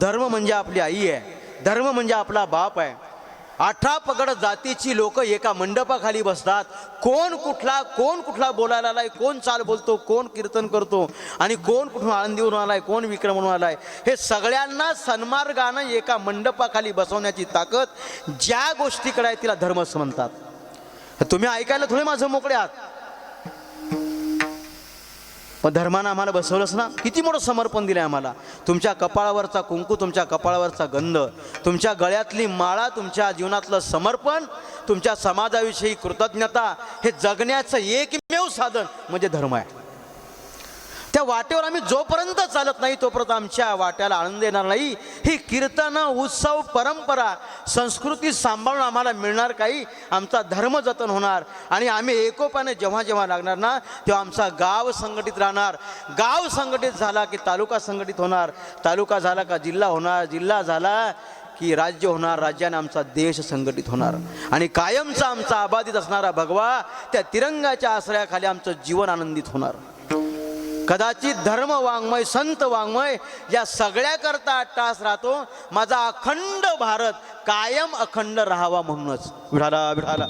धर्म म्हणजे आपली आई आहे. धर्म म्हणजे आपला बाप आहे. अठरा पगड जातीची लोक एका मंडपाखाली बसतात. कोण कुठला कोण कुठला बोलायला आलाय कोण चाल बोलतो कोण कीर्तन करतो आणि कोण कुठून आळंदीवरून आलाय कोण विक्रमणून आलाय हे सगळ्यांना सन्मार्गानं एका मंडपाखाली बसवण्याची ताकद ज्या गोष्टीकडे आहे तिला धर्म असं म्हणतात. तुम्ही ऐकायला थोडे माझं मोकळे आहात. पण धर्मानं आम्हाला बसवलंच ना. किती मोठं समर्पण दिलं आम्हाला. तुमच्या कपाळावरचा कुंकू तुमच्या कपाळावरचा गंध तुमच्या गळ्यातली माळा तुमच्या जीवनातलं समर्पण तुमच्या समाजाविषयी कृतज्ञता हे जगण्याचं एकमेव साधन म्हणजे धर्म आहे. त्या वाटेवर आम्ही जोपर्यंत चालत नाही तोपर्यंत आमच्या वाट्याला आनंद येणार नाही. ही कीर्तन उत्सव परंपरा संस्कृती सांभाळून आम्हाला मिळणार काही. आमचा धर्म जतन होणार आणि आम्ही एकोपाने जेव्हा जेव्हा लागणार ना तेव्हा आमचा गाव संघटित राहणार. गाव संघटित झाला की तालुका संघटित होणार. तालुका झाला का जिल्हा होणार? जिल्हा झाला की राज्य होणार. राज्याने आमचा देश संघटित होणार. आणि कायमचा आमचा अबाधित असणारा भगवा त्या तिरंगाच्या आश्रयाखाली आमचं जीवन आनंदित होणार. कदाचित धर्म वाङ्मय संत वाङ्मय या सगळ्याकरता तास राहतो. माझा अखंड भारत कायम अखंड राहावा म्हणूनच. विढाला विढाला